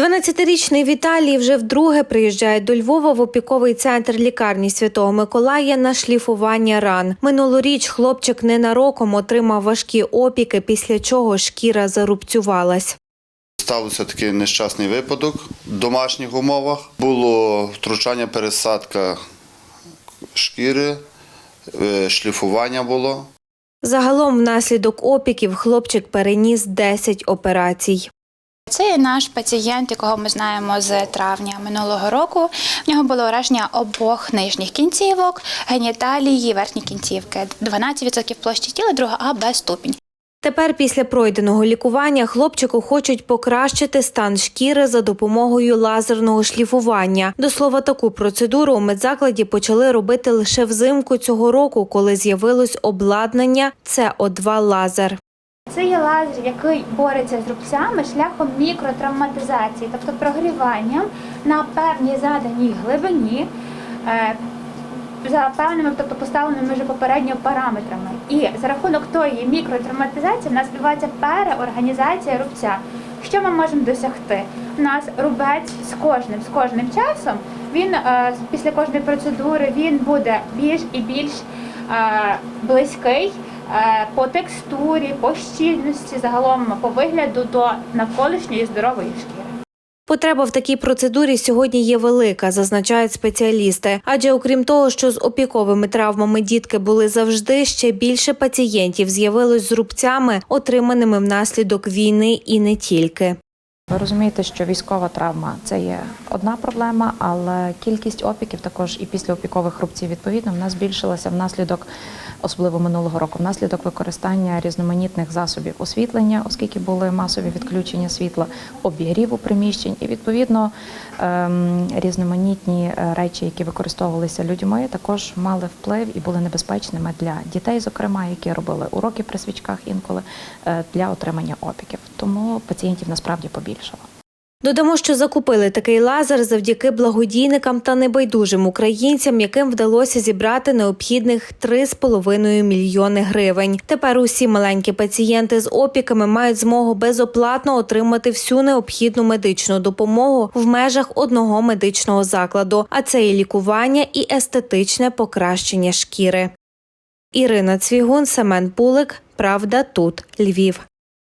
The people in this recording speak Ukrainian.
12-річний Віталій вже вдруге приїжджає до Львова в опіковий центр лікарні Святого Миколая на шліфування ран. Минулоріч хлопчик ненароком отримав важкі опіки, після чого шкіра зарубцювалась. Стався такий нещасний випадок в домашніх умовах. Було втручання, пересадка шкіри, е, шліфування було. Загалом, внаслідок опіків, хлопчик переніс 10 операцій. Це наш пацієнт, якого ми знаємо з травня минулого року. В нього було ураження обох нижніх кінцівок, геніталії, верхні кінцівки. 12% площі тіла, друга А Б ступінь. Тепер, після пройденого лікування, хлопчику хочуть покращити стан шкіри за допомогою лазерного шліфування. До слова, таку процедуру у медзакладі почали робити лише взимку цього року, коли з'явилось обладнання СО2 лазер. Це є лазер, який бореться з рубцями шляхом мікротравматизації, тобто прогріванням на певній заданій глибині. е, За певними, тобто поставленими вже попередньо параметрами. І за рахунок тої мікротравматизації в нас відбувається переорганізація рубця. Що ми можемо досягти? У нас рубець з кожним з кожним часом. Він е, після кожної процедури він буде більш і більш е, близький по текстурі, по щільності, загалом по вигляду до навколишньої здорової шкіри. Потреба в такій процедурі сьогодні є велика, зазначають спеціалісти. Адже окрім того, що з опіковими травмами дітки були завжди, ще більше пацієнтів з'явилось з рубцями, отриманими внаслідок війни, і не тільки. Ви розумієте, що військова травма це є одна проблема, але кількість опіків також і після опікових рубців відповідно в нас збільшилася внаслідок, особливо минулого року, внаслідок використання різноманітних засобів освітлення, оскільки були масові відключення світла, обігріву приміщень, і відповідно ем, різноманітні е, речі, які використовувалися людьми, також мали вплив і були небезпечними для дітей, зокрема, які робили уроки при свічках інколи е, для отримання опіків. Тому пацієнтів насправді побільшало. Додамо, що закупили такий лазер завдяки благодійникам та небайдужим українцям, яким вдалося зібрати необхідних 3,5 мільйони гривень. Тепер усі маленькі пацієнти з опіками мають змогу безоплатно отримати всю необхідну медичну допомогу в межах одного медичного закладу, а це і лікування, і естетичне покращення шкіри. Ірина Цвігун, Семен Пулик. Правда, тут Львів.